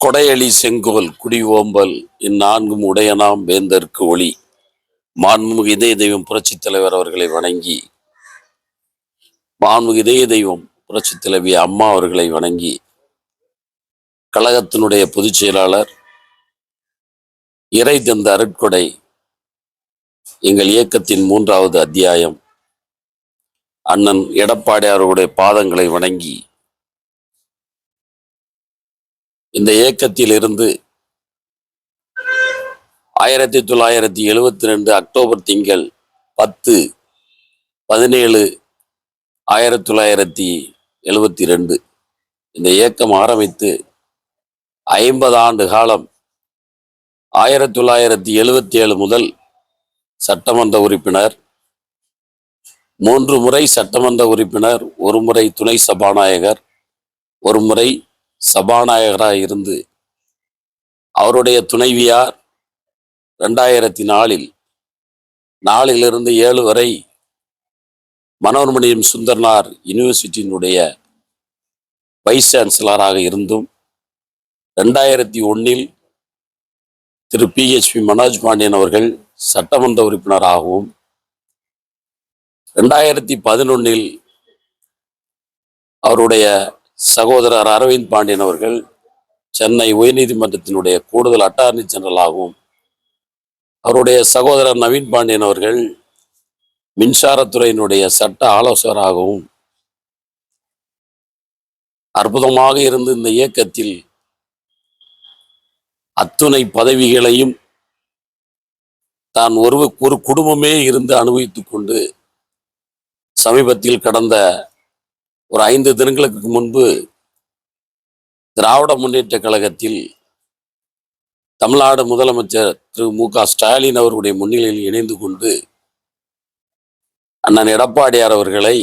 கொடையளி செங்கோல் குடி ஓம்பல் இந்நான்கும் உடையனாம் வேந்தற்கு ஒளி. மாண்புமிகு இதய தெய்வம் புரட்சித் தலைவர் அவர்களை வணங்கி மாண்புமிகு இதய தெய்வம் புரட்சி தலைவி அம்மா அவர்களை வணங்கி கழகத்தினுடைய பொதுச் செயலாளர் இறை தந்த அருட்கொடை எங்கள் இயக்கத்தின் மூன்றாவது அத்தியாயம். அண்ணன் எடப்பாடி அவர்களுடைய பாதங்களை வணங்கி இந்த இயக்கத்தில் இருந்து ஆயிரத்தி தொள்ளாயிரத்தி எழுவத்தி ரெண்டு அக்டோபர் திங்கள் பத்து பதினேழு ஆயிரத்தி தொள்ளாயிரத்தி எழுவத்தி ரெண்டு இந்த இயக்கம் ஆரம்பித்து ஐம்பது ஆண்டு காலம் ஆயிரத்தி தொள்ளாயிரத்தி எழுவத்தி ஏழு முதல் சட்டமன்ற உறுப்பினர். மூன்று முறை சட்டமன்ற உறுப்பினர் ஒரு முறை துணை சபாநாயகர் ஒரு முறை சபாநாயகராக இருந்து அவருடைய துணைவியார் ரெண்டாயிரத்தி நாலில் நாலிலிருந்து ஏழு வரை மனோன்மணியம் சுந்தர்னார் யூனிவர்சிட்டியினுடைய வைஸ் சான்சலராக இருந்தும் ரெண்டாயிரத்தி ஒன்னில் திரு பிஹெச்பி மனோஜ் பாண்டியன் அவர்கள் சட்டமன்ற உறுப்பினராகவும் ரெண்டாயிரத்தி பதினொன்னில் அவருடைய சகோதரர் அரவிந்த் பாண்டியன் அவர்கள் சென்னை உயர்நீதிமன்றத்தினுடைய கூடுதல் அட்டார்னி ஜெனரலாகவும் அவருடைய சகோதரர் நவீன் பாண்டியன் அவர்கள் மின்சாரத்துறையினுடைய சட்ட ஆலோசகராகவும் அற்புதமாக இருந்து இந்த இயக்கத்தில் அத்துணை பதவிகளையும் தான் ஒரு ஒரு குடும்பமே இருந்து அனுபவித்துக் கொண்டு சமீபத்தில் கடந்த ஒரு ஐந்து தினங்களுக்கு முன்பு திராவிட முன்னேற்ற கழகத்தில் தமிழ்நாடு முதலமைச்சர் திரு மு க ஸ்டாலின் அவர்களுடைய முன்னிலையில் இணைந்து கொண்டு அண்ணன் எடப்பாடியார் அவர்களை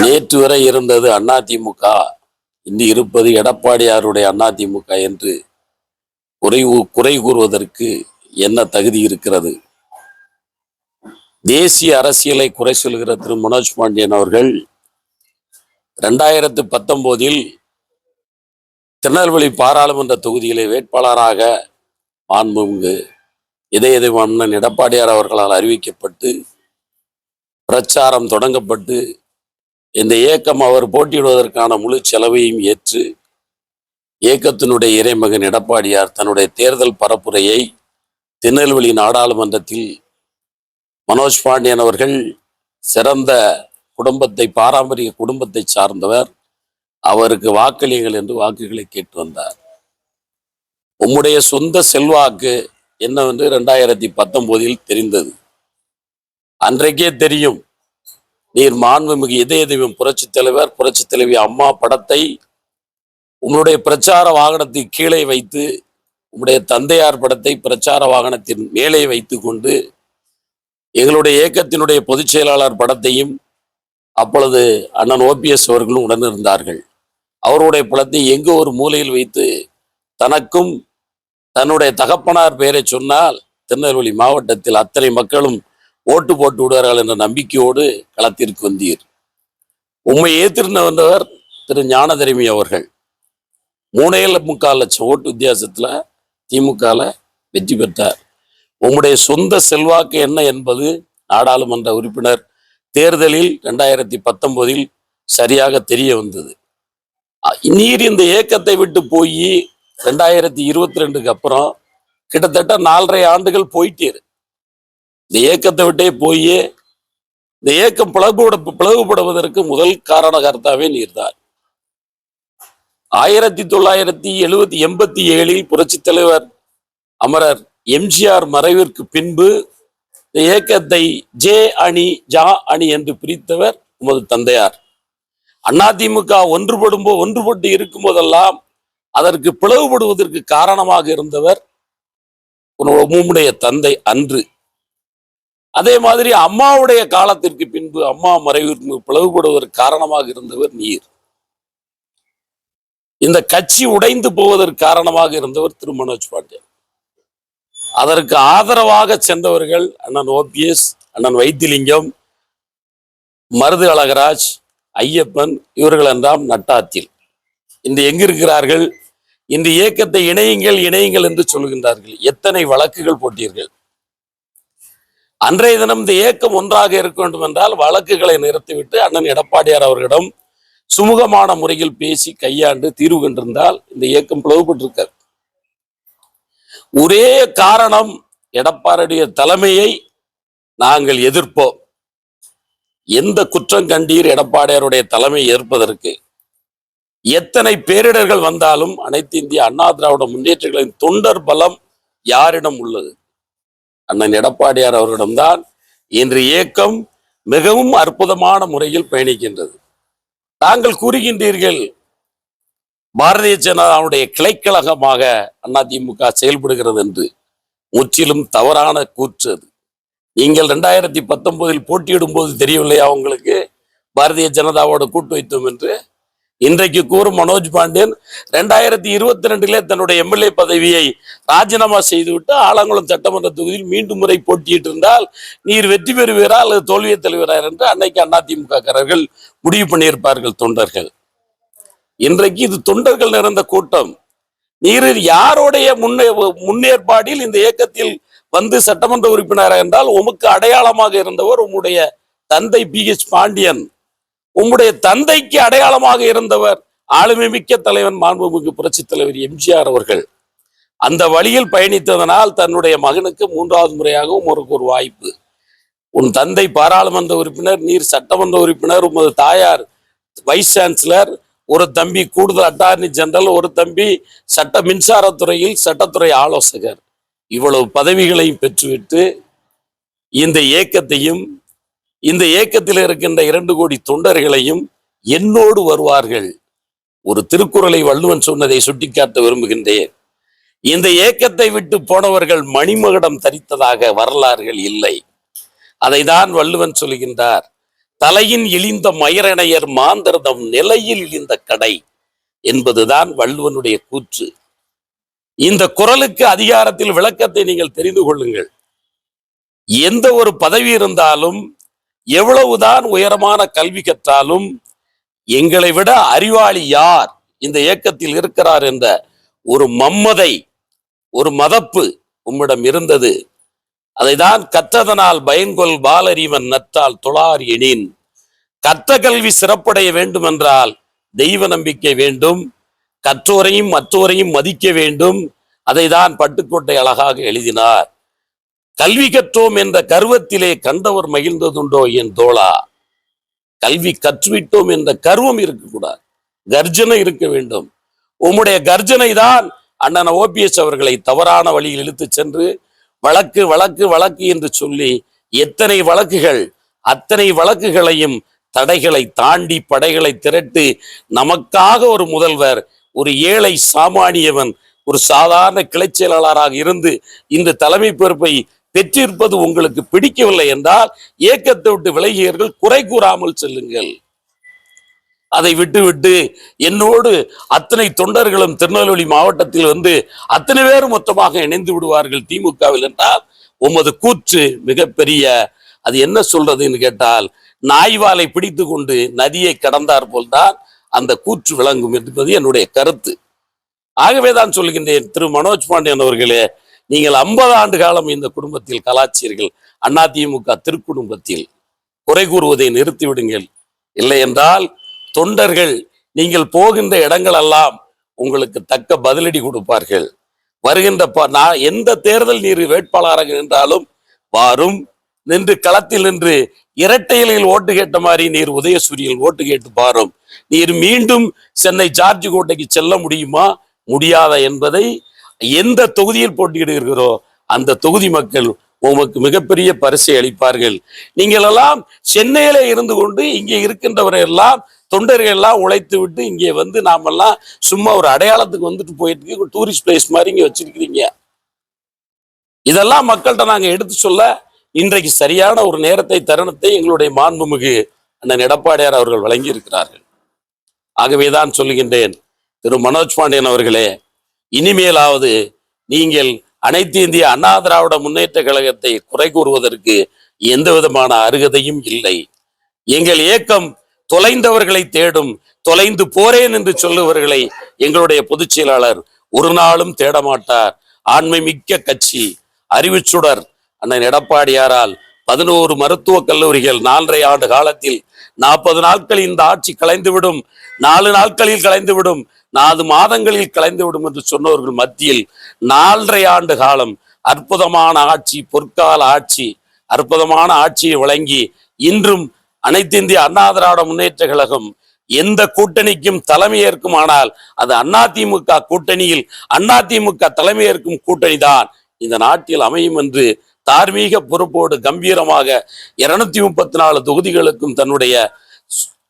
நேற்று வரை இருந்தது அதிமுக இன்று இருப்பது எடப்பாடியாருடைய அதிமுக என்று குறை குறை கூறுவதற்கு என்ன தகுதி இருக்கிறது? தேசிய அரசியலை குறை சொல்கிற திரு மனோஜ் பாண்டியன் அவர்கள் ரெண்டாயிரத்து பத்தொன்பதில் திருநெல்வேலி பாராளுமன்ற தொகுதியிலே வேட்பாளராக மாண்புமிகு இதய தெய்வம் அண்ணன் எடப்பாடியார் அவர்களால் அறிவிக்கப்பட்டு பிரச்சாரம் தொடங்கப்பட்டு இந்த இயக்கம் அவர் போட்டியிடுவதற்கான முழு செலவையும் ஏற்று இயக்கத்தினுடைய இறைமகன் எடப்பாடியார் தன்னுடைய தேர்தல் பரப்புரையை திருநெல்வேலி நாடாளுமன்றத்தில் மனோஜ் பாண்டியன் அவர்கள் சிறந்த குடும்பத்தை பாரம்பரிய குடும்பத்தை சார்ந்தவர். அவருக்கு வாக்களியுங்கள் என்று வாக்குகளை கேட்டு வந்தார். உம்முடைய சொந்த செல்வாக்கு என்னவென்று ரெண்டாயிரத்தி பத்தொன்பதில் தெரிந்தது. அன்றைக்கே தெரியும். நீர் மாண்புமிகு இதய தெய்வம் புரட்சி தலைவர் புரட்சி தலைவி அம்மா படத்தை உங்களுடைய பிரச்சார வாகனத்தை கீழே வைத்து உங்களுடைய தந்தையார் படத்தை பிரச்சார வாகனத்தின் மேலே வைத்து கொண்டு எங்களுடைய இயக்கத்தினுடைய பொதுச் செயலாளர் படத்தையும் அப்பொழுது அண்ணன் ஓபிஎஸ் அவர்களும் உடனிருந்தார்கள். அவருடைய படத்தை எங்கோ ஒரு மூலையில் வைத்து தனக்கும் தன்னுடைய தகப்பனார் பெயரை சொன்னால் திருநெல்வேலி மாவட்டத்தில் அத்தனை மக்களும் ஓட்டு போட்டு விடுவார்கள் என்ற நம்பிக்கையோடு களத்திற்கு வந்தீர். உண்மை ஏத்திருந்த வந்தவர் திரு ஞானதரிமி அவர்கள். மூணேல முக்கால் லட்சம் ஓட்டு வித்தியாசத்தில் திமுகவில் வெற்றி பெற்றார். உம்முடைய சொந்த செல்வாக்கு என்ன என்பது நாடாளுமன்ற உறுப்பினர் தேர்தலில் ரெண்டாயிரத்தி பத்தொன்பதில் சரியாக தெரிய வந்தது. நீர் இந்த இயக்கத்தை விட்டு போய் ரெண்டாயிரத்தி இருபத்தி ரெண்டுக்கு அப்புறம் கிட்டத்தட்ட நாலரை ஆண்டுகள் போயிட்டீர். இந்த இயக்கத்தை விட்டே போய் இந்த இயக்கம் பிளவுபட பிளவுபடுவதற்கு முதல் காரணகர்த்தாவே நீர்தான். ஆயிரத்தி தொள்ளாயிரத்தி எழுவத்தி எண்பத்தி ஏழில் புரட்சித் தலைவர் அமரர் எம்ஜிஆர் மறைவிற்கு பின்பு இந்த இயக்கத்தை ஜே அணி ஜா அணி என்று பிரித்தவர் உமது தந்தையார். அதிமுக ஒன்றுபடும் போ ஒன்றுபட்டு இருக்கும் போதெல்லாம் அதற்கு பிளவுபடுவதற்கு காரணமாக இருந்தவர் உம்முடைய தந்தை அன்று. அதே மாதிரி அம்மாவுடைய காலத்திற்கு பின்பு அம்மா மறைவிற்கு பிளவுபடுவதற்கு காரணமாக இருந்தவர் நீர். இந்த கட்சி உடைந்து போவதற்கு காரணமாக இருந்தவர் திரு மனோஜ் பாண்டியன். அதற்கு ஆதரவாக சென்றவர்கள் அண்ணன் ஓபிஎஸ் அண்ணன் வைத்திலிங்கம் மருது அழகராஜ் ஐயப்பன் இவர்கள் என்றாம் நட்டாத்தில். இன்று எங்கிருக்கிறார்கள்? இந்த இயக்கத்தை இணையுங்கள் இணையுங்கள் என்று சொல்கின்றார்கள். எத்தனை வழக்குகள் போட்டீர்கள்? அன்றைய தினம் இந்த இயக்கம் ஒன்றாக இருக்க வேண்டும் என்றால் வழக்குகளை நிறுத்திவிட்டு அண்ணன் எடப்பாடியார் அவர்களிடம் சுமூகமான முறையில் பேசி கையாண்டு தீர்வு கண்டிருந்தால் இந்த இயக்கம் பிளவுபட்டிருக்காது. ஒரே காரணம் எடப்பாடிய தலைமையை நாங்கள் எதிர்ப்போம். எந்த குற்றம் கண்டீர் எடப்பாடியாருடைய தலைமை ஏற்பதற்கு? எத்தனை பேரிடர்கள் வந்தாலும் அனைத்து இந்திய அண்ணா திராவிட முன்னேற்றங்களின் தொண்டர் பலம் யாரிடம் உள்ளது? அண்ணன் எடப்பாடியார் அவர்களிடம்தான் இன்று இயக்கம் மிகவும் அற்புதமான முறையில் பயணிக்கின்றது. தாங்கள் கூறுகின்றீர்கள் பாரதிய ஜனதாவுடைய கிளைக்கழகமாக அதிமுக செயல்படுகிறது என்று. முற்றிலும் தவறான கூற்று அது. நீங்கள் ரெண்டாயிரத்தி பத்தொன்பதில் போட்டியிடும் போது தெரியவில்லையா உங்களுக்கு? பாரதிய ஜனதாவோட கூட்டு வைத்தோம் என்று. இன்றைக்கு கூறும் மனோஜ் பாண்டியன் ரெண்டாயிரத்தி இருபத்தி ரெண்டிலே தன்னுடைய எம்எல்ஏ பதவியை ராஜினாமா செய்துவிட்டு ஆலங்குளம் சட்டமன்ற தொகுதியில் மீண்டும் முறை போட்டியிட்டு இருந்தால் நீர் வெற்றி பெறுவீரா அல்லது தோல்வியை தழுவீரா என்று அன்னைக்கு அதிமுககாரர்கள் முடிவு பண்ணியிருப்பார்கள் தொண்டர்கள். இன்றைக்கு இது தொண்டர்கள் நிறைந்த கூட்டம். நீர் யாருடைய முன்னே முன்னேற்பாடில் இந்த இயக்கத்தில் வந்து சட்டமன்ற உறுப்பினர் என்றால் உமக்கு அடையாளமாக இருந்தவர் உம்முடைய தந்தை பி எச் பாண்டியன். உங்களுடைய தந்தைக்கு அடையாளமாக இருந்தவர் ஆளுமை மிக்க தலைவன் மாண்புமிகு புரட்சி தலைவர் எம்ஜிஆர் அவர்கள். அந்த வழியில் பயணித்ததனால் தன்னுடைய மகனுக்கு மூன்றாவது முறையாகவும் ஒரு ஒரு வாய்ப்பு. உன் தந்தை பாராளுமன்ற உறுப்பினர் நீர் சட்டமன்ற உறுப்பினர் உமது தாயார் வைஸ் சான்சலர் ஒரு தம்பி கூடுதல் அட்டார்னி ஜெனரல் ஒரு தம்பி சட்ட மின்சாரத்துறையில் சட்டத்துறை ஆலோசகர். இவ்வளவு பதவிகளையும் பெற்றுவிட்டு இந்த இயக்கத்தையும் இந்த இயக்கத்தில் இருக்கின்ற இரண்டு கோடி தொண்டர்களையும் என்னோடு வருவார்கள். ஒரு திருக்குறளை வள்ளுவன் சொன்னதை சுட்டிக்காட்ட விரும்புகின்றேன். இந்த இயக்கத்தை விட்டு போனவர்கள் மணிமகுடம் தரித்ததாக வரலாறுகள் இல்லை. அதைதான் வள்ளுவன் சொல்கின்றார். தலையின் இழிந்த மயரணையர் மாந்திரதம் நிலையில் இழிந்த கடை என்பதுதான் வள்ளுவனுடைய கூற்று. இந்த குரலுக்கு அதிகாரத்தில் விளக்கத்தை நீங்கள் தெரிந்து கொள்ளுங்கள். எந்த ஒரு பதவி இருந்தாலும் எவ்வளவுதான் உயரமான கல்வி கற்றாலும் எங்களை விட அறிவாளி யார் இந்த இயக்கத்தில் இருக்கிறார் என்ற ஒரு மம்மதை ஒரு மதப்பு உம்மிடம் இருந்தது. அதைதான் கற்றதனால் பயன்கொள் பாலறிவன் நற்றால் துளார் எனின் கற்ற கல்வி சிறப்படைய வேண்டுமென்றால் தெய்வ நம்பிக்கை வேண்டும் கற்றோரையும் மற்றோரையும் மதிக்க வேண்டும். அதைதான் பட்டுக்கோட்டை அழகாக எழுதினார். கல்வி கற்றோம் என்ற கர்வத்திலே கண்டவர் மகிழ்ந்ததுண்டோ என் தோழா? கல்வி கற்றுவிட்டோம் என்ற கர்வம் இருக்கக்கூடாது. கர்ஜனை இருக்க வேண்டும். உம்முடைய கர்ஜனை தான் அண்ணன் ஓபிஎஸ் அவர்களை தவறான வழியில் இழுத்து சென்று வழக்கு வழக்கு வழக்கு என்று சொல்லி எத்தனை வழக்குகள் அத்தனை வழக்குகளையும் தடைகளை தாண்டி படைகளை திரட்டு நமக்காக ஒரு முதல்வர் ஒரு ஏழை சாமானியவன் ஒரு சாதாரண கிளை செயலாளராக இருந்து இந்த தலைமை பொறுப்பை பெற்றிருப்பது உங்களுக்கு பிடிக்கவில்லை என்றால் இயக்கத்தை விட்டு விலகியவர்கள் குறை கூறாமல் செல்லுங்கள். அதை விட்டுவிட்டு என்னோடு அத்தனை தொண்டர்களும் திருநெல்வேலி மாவட்டத்தில் வந்து அத்தனை பேரும் மொத்தமாக இணைந்து விடுவார்கள் திமுகவில் என்றால் உமது கூற்று மிகப்பெரிய அது என்ன சொல்றதுன்னு கேட்டால் நாய்வாலை பிடித்து கொண்டு நதியை கடந்தார் போல்தான் அந்த கூற்று விளங்கும் என்பது என்னுடைய கருத்து. ஆகவே தான் சொல்கின்றேன் திரு. மனோஜ் பாண்டியன் அவர்களே நீங்கள் ஐம்பது ஆண்டு காலம் இந்த குடும்பத்தில் கலாச்சீர்கள் அதிமுக திருக்குடும்பத்தில் குறை கூறுவதை நிறுத்திவிடுங்கள் இல்லை என்றால் தொண்டர்கள் நீங்கள் போகின்ற இடங்களெல்லாம் உங்களுக்கு தக்க பதிலடி கொடுப்பார்கள். வருகின்ற ப- நான் எந்த தேர்தல் நீர் வேட்பாளராக நின்றாலும் வாரும். நின்று களத்தில் நின்று இரட்டை ஓட்டு கேட்ட மாதிரி நீர் உதயசூரியில் ஓட்டு கேட்டு பாரும். நீர் மீண்டும் சென்னை ஜார்ஜ் கோட்டைக்கு செல்ல முடியுமா? முடியாத என்பதை எந்த தொகுதியில் போட்டியிடுகிறீர்களோ அந்த தொகுதி மக்கள் உமக்கு மிகப்பெரிய பரிசை அளிப்பார்கள். நீங்கள் எல்லாம் சென்னையில இருந்து கொண்டு இங்கே இருக்கின்றவரை எல்லாம் தொண்டர்கள் எல்லாம் உழைத்து விட்டு இங்கே வந்து நாமெல்லாம் சும்மா ஒரு அடையாளத்துக்கு வந்துட்டு போயிட்டு இருக்கு டூரிஸ்ட் பிளேஸ் மாதிரி இங்க வச்சிருக்கிறீங்க. இதெல்லாம் மக்கள்கிட்ட நாங்க எடுத்து சொல்ல இன்றைக்கு சரியான ஒரு நேரத்தை தருணத்தை எங்களுடைய மாண்புமிகு அண்ணன் எடப்பாடியார் அவர்கள் வழங்கி இருக்கிறார்கள் ஆகவேதான் சொல்லுகின்றேன் திரு மனோஜ் பாண்டியன் அவர்களே இனிமேலாவது நீங்கள் அனைத்து இந்திய அண்ணா திராவிட முன்னேற்ற கழகத்தை குறை கூறுவதற்கு எந்த விதமான அருகதையும் இல்லை. எங்கள் இயக்கம் தொலைந்தவர்களை தேடும் தொலைந்து போறேன் என்று சொல்லுவர்களை எங்களுடைய பொதுச் செயலாளர் ஒரு நாளும் தேடமாட்டார். ஆண்மை மிக்க கட்சி அறிவுச்சுடர் அண்ணன் எடப்பாடியாரால் பதினோரு மருத்துவக் கல்லூரிகள் நாலரை ஆண்டு காலத்தில் நாற்பது நாட்களில் இந்த ஆட்சி கலைந்துவிடும் நாலு நாட்களில் கலைந்துவிடும் நாலு மாதங்களில் கலைந்துவிடும் என்று சொன்னவர்கள் மத்தியில் நாலரை ஆண்டு காலம் அற்புதமான ஆட்சி பொற்கால ஆட்சி அற்புதமான ஆட்சியை வழங்கி இன்றும் அனைத்து இந்திய அண்ணா திராவிட முன்னேற்ற கழகம் எந்த கூட்டணிக்கும் தலைமையேற்குமானால் அது அதிமுக கூட்டணியில் அதிமுக தலைமையேற்கும் கூட்டணி தான் இந்த நாட்டில் அமையும் என்று தார்மீக பொறுப்போடு கம்பீரமாக இருநூத்தி முப்பத்தி நாலு தொகுதிகளுக்கும் தன்னுடைய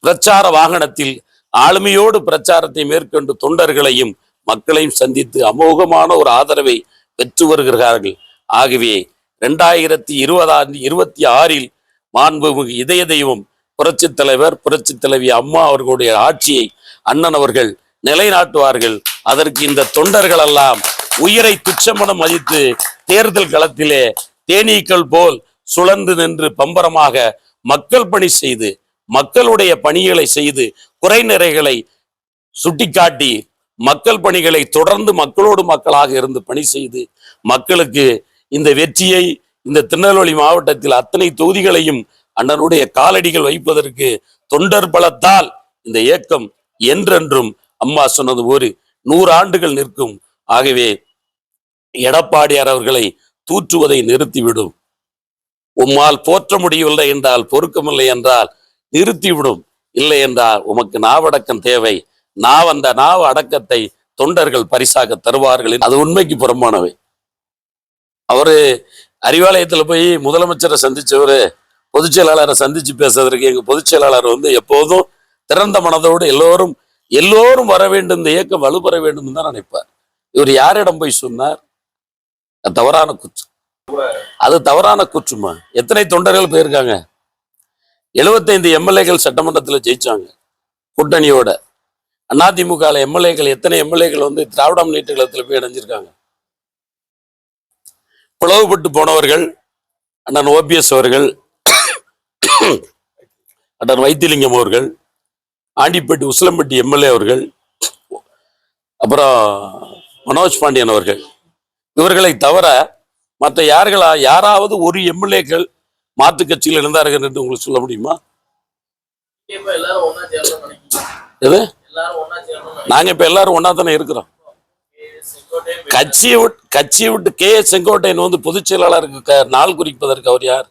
பிரச்சார வாகனத்தில் ஆளுமையோடு பிரச்சாரத்தை மேற்கொண்டு தொண்டர்களையும் மக்களையும் சந்தித்து அமோகமான ஒரு ஆதரவை பெற்று வருகிறார்கள். ஆகவே ரெண்டாயிரத்தி இருபதாம் இருபத்தி ஆறில் மாண்புமிகு இதய தெய்வம் புரட்சி தலைவர் புரட்சி தலைவி அம்மா அவர்களுடைய ஆட்சியை அண்ணன் அவர்கள் நிலைநாட்டுவார்கள். அதற்கு இந்த தொண்டர்கள் எல்லாம் உயிரை துச்சமனம் மதித்து தேர்தல் களத்திலே தேனீக்கள் போல் சுழந்து நின்று பம்பரமாக மக்கள் பணி செய்து மக்களுடைய பணிகளை செய்து குறை நிறைகளை சுட்டிக்காட்டி மக்கள் பணிகளை தொடர்ந்து மக்களோடு மக்களாக இருந்து பணி செய்து மக்களுக்கு இந்த வெற்றியை இந்த திருநெல்வேலி மாவட்டத்தில் அத்தனை தொகுதிகளையும் அண்ணனுடைய காலடிகள் வைப்பதற்கு தொண்டர் பலத்தால் இந்த இயக்கம் என்றென்றும் அம்மா சொன்னது ஒரு நூறு ஆண்டுகள் நிற்கும். ஆகவே எடப்பாடியார் அவர்களை தூற்றுவதை நிறுத்திவிடும். உம்மால் போற்ற முடியவில்லை என்றால் பொறுக்கமில்லை என்றால் நிறுத்திவிடும். இல்லை என்றால் உமக்கு நாவடக்கம் தேவை. நாவ் அந்த நாவ அடக்கத்தை தொண்டர்கள் பரிசாக தருவார்கள் அது உண்மைக்கு புறம்பானவை. அவரு அறிவாலயத்துல போய் முதலமைச்சரை சந்திச்சவரு பொதுச் செயலாளரை சந்திச்சு பேசுறதுக்கு எங்க பொதுச் செயலாளர் வந்து எப்போதும் திறந்த மனதோடு எல்லோரும் எல்லோரும் வர வேண்டும் இந்த இயக்கம் வலுப்பெற வேண்டும் தான் நினைப்பார். இவர் யாரிடம் போய் சொன்னார்? அது தவறான குற்றம் அது தவறான குற்றமா? எத்தனை தொண்டர்கள் போயிருக்காங்க? எழுபத்தைந்து எம்எல்ஏக்கள் சட்டமன்றத்தில் ஜெயிச்சாங்க. கூட்டணியோட. அதிமுக எம்எல்ஏக்கள் எத்தனை எம்எல்ஏக்கள் வந்து திராவிட முன்னேற்ற கழகத்தில் போய் இணைஞ்சிருக்காங்க. பிளவுபட்டு போனவர்கள் அண்ணன் ஓபிஎஸ் அவர்கள் அண்ணன் வைத்திலிங்கம் அவர்கள் ஆண்டிப்பட்டி உசிலம்பட்டி எம்எல்ஏ அவர்கள் அப்புறம் மனோஜ் பாண்டியன் அவர்கள். இவர்களை தவிர மற்ற யார்களா யாராவது ஒரு எம்எல்ஏக்கள் மாற்று கட்சியில் இருந்தார்கள் என்று உங்களுக்கு சொல்ல முடியுமா? எது? நாங்க இப்ப எல்லாரும் ஒன்னா தானே இருக்கிறோம். கட்சியை விட்டு கட்சியை விட்டு கே. செங்கோட்டையன் வந்து பொதுச் செயலாளருக்கு நாள் குறிப்பதற்கு அவர் யார்?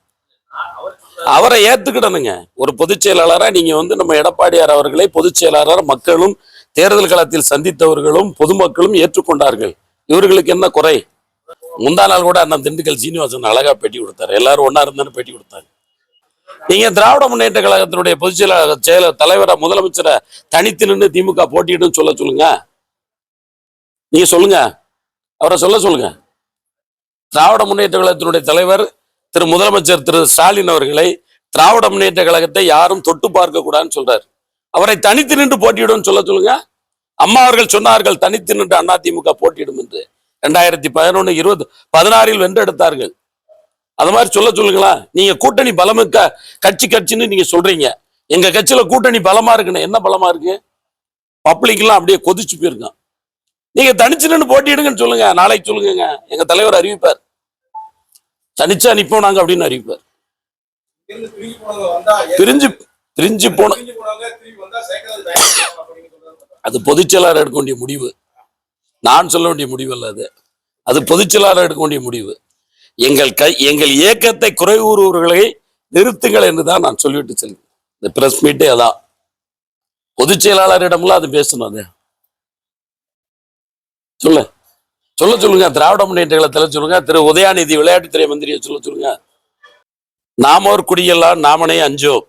அவரை ஏத்துக்கிடணுங்க. ஒரு பொதுச் செயலாளரா நீங்க வந்து நம்ம எடப்பாடியார் அவர்களை பொதுச் செயலாளர் மக்களும் தேர்தல் களத்தில் சந்தித்தவர்களும் பொதுமக்களும் ஏற்றுக்கொண்டார்கள். இவர்களுக்கு என்ன குறை? முந்தா நாள் கூட அண்ணன் திண்டுக்கல் சீனிவாசன் அழகாக பேட்டி கொடுத்தாரு. எல்லாரும் ஒன்றா இருந்தாலும் பேட்டி கொடுத்தாங்க நீங்க திராவிட முன்னேற்ற கழகத்தினுடைய பொதுச் செயலாளர் செயலர் தலைவரை முதலமைச்சரை தனித்து நின்று திமுக போட்டியிடும் சொல்ல சொல்லுங்க. நீங்க சொல்லுங்க. அவரை சொல்ல சொல்லுங்க. திராவிட முன்னேற்ற கழகத்தினுடைய தலைவர் திரு முதலமைச்சர் திரு ஸ்டாலின் அவர்களை திராவிட முன்னேற்ற கழகத்தை யாரும் தொட்டு பார்க்க கூடாதுன்னு சொல்றாரு. அவரை தனித்து நின்று போட்டியிடும் சொல்ல சொல்லுங்க. அம்மா அவர்கள் சொன்னார்கள் தனித்து நின்று அதிமுக போட்டியிடும் என்று. ரெண்டாயிரத்தி பதினொன்னு இருபது பதினாறில் வென்றெடுத்தார்கள். அது மாதிரி சொல்ல சொல்லுங்களா நீங்க கூட்டணி பலமிக்க கட்சி கட்சின்னு நீங்க சொல்றீங்க. எங்க கட்சியில கூட்டணி பலமா இருக்குன்னு என்ன பலமா இருக்கு? பப்ளிக்லாம் அப்படியே கொதிச்சு போயிருக்கான். நீங்க தனிச்சு நின்று போட்டியிடுங்கன்னு சொல்லுங்க. நாளைக்கு சொல்லுங்க எங்க தலைவர் அறிவிப்பார். தனிச்சா நிப்போம் நாங்க அப்படின்னு அறிவிப்பார். பிரிஞ்சு பிரிஞ்சு போன அது பொதுச் செயலாளர் எடுக்க வேண்டிய முடிவு. நான் சொல்ல வேண்டிய முடிவு அல்ல அது. அது பொதுச்செயலாளர் எடுக்க வேண்டிய முடிவு. எங்கள் கை எங்கள் இயக்கத்தை குறை கூறுபவர்களை நிறுத்துங்கள் என்று தான் நான் சொல்லிவிட்டு செல்வேன் இந்த பிரஸ் மீட்டே அதான். பொதுச் செயலாளரிடம்லாம் அது பேசணும் அது. சொல்ல. சொல்ல சொல்லுங்க. திராவிட முன்னேற்ற கழகத்தில் சொல்லுங்க. திரு உதயாநிதி விளையாட்டுத்துறை மந்திரியை சொல்ல சொல்லுங்க. நாமோர் குடியெல்லாம் நாமனே அஞ்சோம்.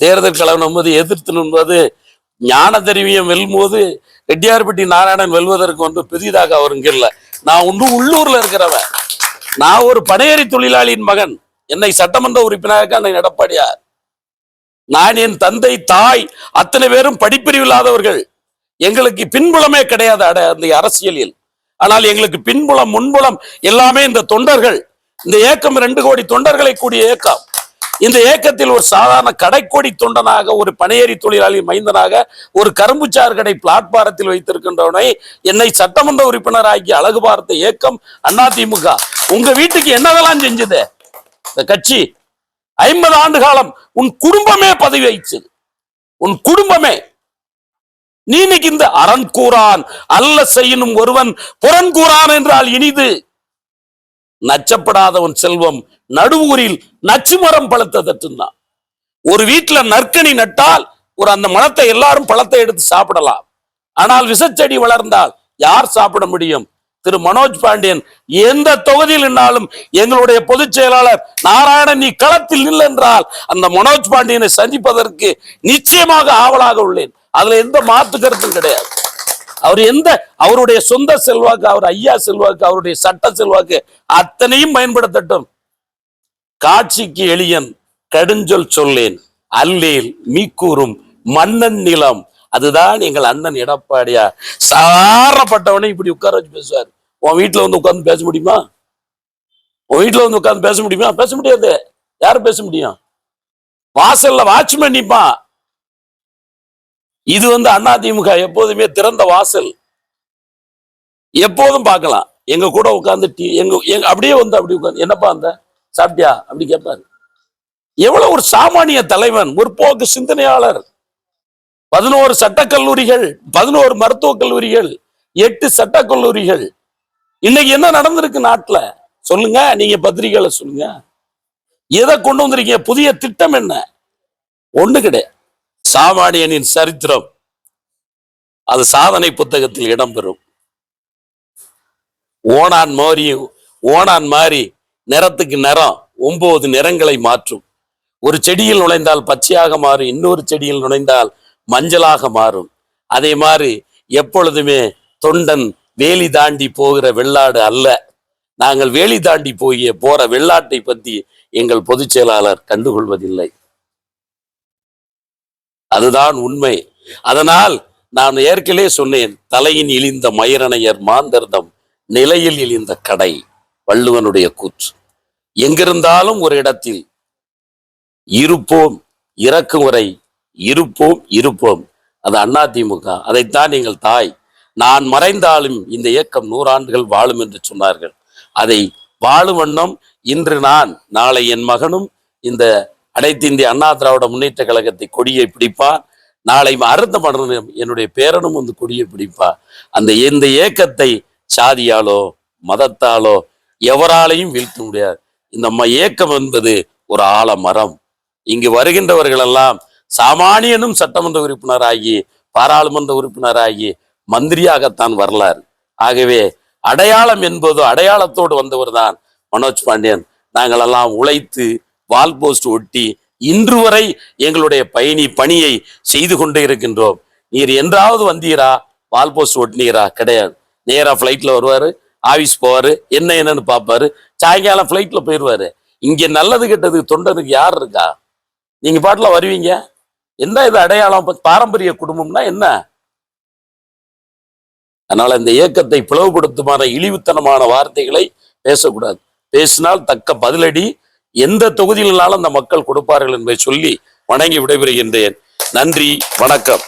தேர்தல் கலவரம் போது எதிர்த்து நின்பது ஞான தெரிவியம் வெல்லும்போது ரெட்டியார்பட்டி நாராயணன் வெல்வதற்கு வந்து பெரிதாக அவருங்க இல்லை. நான் ஒன்று உள்ளூர்ல இருக்கிறவன். நான் ஒரு பணையறி தொழிலாளியின் மகன். என்னை சட்டமன்ற உறுப்பினராக அன்னை எடப்பாடியார். நான் என் தந்தை தாய் அத்தனை பேரும் படிப்பறிவு இல்லாதவர்கள். எங்களுக்கு பின்புலமே கிடையாது அட அந்த அரசியலில். ஆனால் எங்களுக்கு பின்புலம் முன்புலம் எல்லாமே இந்த தொண்டர்கள். இந்த இயக்கம் ரெண்டு கோடி தொண்டர்களை கூடிய இயக்கம் இந்த இயக்கத்தில் ஒரு சாதாரண கடைக்கோடி தொண்டனாக ஒரு பணியேறி தொழிலாளி மைந்தனாக ஒரு கரும்புச்சாறு கடை பிளாட்பாரத்தில் வைத்திருக்கின்றவனை என்னை சட்டமன்ற உறுப்பினராக்கி அழகு பார்த்த இயக்கம் அதிமுக உங்க வீட்டுக்கு என்னதெல்லாம் செஞ்சது? இந்த கட்சி ஐம்பது ஆண்டு காலம் உன் குடும்பமே பதவி வகிச்சது உன் குடும்பமே. நீ இன்னைக்கு இந்த அரண் கூறான் அல்ல செய்யணும் ஒருவன் புறன் கூறான் என்றால் இனிது. நச்சப்படாதவன் செல்வம் நடுவூரில் நச்சு மரம் பழுத்ததட்டுந்தான் ஒரு வீட்டுல நற்கனி நட்டால் ஒரு அந்த மரத்தை எல்லாரும் பழத்தை எடுத்து சாப்பிடலாம். ஆனால் விசச்செடி வளர்ந்தால் யார் சாப்பிட முடியும்? திரு மனோஜ் பாண்டியன் எந்த தொகுதியில் நின்னாலும் எங்களுடைய பொதுச் செயலாளர் நாராயணன் நீ களத்தில் நில் என்றால் அந்த மனோஜ் பாண்டியனை சந்திப்பதற்கு நிச்சயமாக ஆவலாக உள்ளேன். அதுல எந்த மாற்று கருத்தும் கிடையாது. அவர் எந்த அவருடைய சொந்த செல்வாக்கு அவர் ஐயா செல்வாக்கு அவருடைய சட்ட செல்வாக்கு அத்தனையும் பயன்படுத்தட்டும். காட்சிக்கு எளியன் கடுஞ்சொல் சொல்லேன். அல்லேல் மீக்கூறும் மன்னன் நிலம். அதுதான் எங்கள் அண்ணன் எடப்பாடியா சாரப்பட்டவனே இப்படி உட்கார வச்சு பேசுவார். உன் வீட்டில் வந்து உட்காந்து பேச முடியுமா? உன் வீட்டில் வந்து உட்காந்து பேச முடியுமா? பேச முடியாது. யாரும் பேச முடியும்? வாசல்ல வாட்ச்மேன் நிப்பான். இது வந்து அதிமுக எப்போதுமே திறந்த வாசல். எப்போதும் பார்க்கலாம். எங்க கூட உட்காந்து டீ எங்க அப்படியே வந்து அப்படி உட்காந்து என்னப்பா அந்த? சாப்பிட்டியா? அப்படி கேட்பாரு. எவ்வளவு ஒரு சாமானிய தலைவன் முற்போக்கு சிந்தனையாளர். பதினோரு சட்டக்கல்லூரிகள் பதினோரு மருத்துவக் கல்லூரிகள் எட்டு சட்டக்கல்லூரிகள். இன்னைக்கு என்ன நடந்திருக்கு நாட்டுல? சொல்லுங்க நீங்க பத்திரிகையில சொல்லுங்க. எதை கொண்டு வந்திருக்கீங்க? புதிய திட்டம் என்ன? ஒண்ணு கிடையாது. சாமானியனின் சரித்திரம். அது சாதனை புத்தகத்தில் இடம்பெறும். ஓணான் மாறியும் ஓணான் மாறி நிறத்துக்கு நிறம் ஒன்பது நிறங்களை மாற்றும். ஒரு செடியில் நுழைந்தால் பச்சையாக மாறும் இன்னொரு செடியில் நுழைந்தால் மஞ்சளாக மாறும். அதே மாதிரி எப்பொழுதுமே தொண்டன் வேலி தாண்டி போகிற வெள்ளாடு அல்ல. நாங்கள் வேலி தாண்டி போய் போற வெள்ளாட்டை பற்றி எங்கள் பொதுச் செயலாளர் கண்டுகொள்வதில்லை. அதுதான் உண்மை. அதனால் நான் ஏற்கனவே சொன்னேன் தலையின் இழிந்த மயிரணையர் மாந்தர்தம் நிலையில் இழிந்த கடை. வள்ளுவனுடைய கூற்று. எங்கிருந்தாலும் ஒரு இடத்தில் இருப்போம் இறக்கும் வரை இருப்போம் இருப்போம். அது அதிமுக அதைத்தான் நீங்கள் தாய். நான் மறைந்தாலும் இந்த இயக்கம் நூறாண்டுகள் வாழும் என்று சொன்னார்கள். அதை வாழும் வண்ணம் இன்று நான் நாளை என் மகனும் இந்த அனைத்து இந்திய அண்ணா திராவிட முன்னேற்ற கழகத்தை கொடியை பிடிப்பான் நாளை அருந்த மன்னனும் என்னுடைய பேரனும் வந்து கொடியை பிடிப்பார். அந்த இந்த இயக்கத்தை சாதியாலோ மதத்தாலோ எவராலையும் வீழ்த்த முடியாது. இந்த ஏக்கம் என்பது ஒரு ஆலமரம் இங்கு வருகின்றவர்கள் எல்லாம் சாமானியனும் சட்டமன்ற உறுப்பினராகி பாராளுமன்ற உறுப்பினராகி மந்திரியாகத்தான் வரலாறு. ஆகவே அடையாளம் என்பது அடையாளத்தோடு வந்தவர் தான் மனோஜ் பாண்டியன். நாங்கள் எல்லாம் உழைத்து வால் போஸ்ட் ஒட்டி இன்று வரை எங்களுடைய பயணி பணியை செய்து கொண்டே இருக்கின்றோம். நீர் என்றாவது வந்தீரா? வால் போஸ்ட் ஒட்டினீரா? கிடையாது. நேராக ஃப்ளைட்டில் வருவார். ஆபீஸ் போவாரு என்ன என்னன்னு பார்ப்பாரு. சாயங்காலம் ஃப்ளைட்ல போயிடுவார் இங்கே நல்லது கெட்டது தொண்டனுக்கு யார் இருக்கா? நீங்க பாட்டுல வருவீங்க? என்ன இது அடையாளம்? பாரம்பரிய குடும்பம்னா என்ன? அதனால் இந்த இயக்கத்தை பிளவுபடுத்துமான இழிவுத்தனமான வார்த்தைகளை பேசக்கூடாது. பேசினால் தக்க பதிலடி. எந்த தொகுதியிலாலும் அந்த மக்கள் கொடுப்பார்கள் என்பதை சொல்லி வணங்கி விடைபெறுகின்றேன். நன்றி வணக்கம்.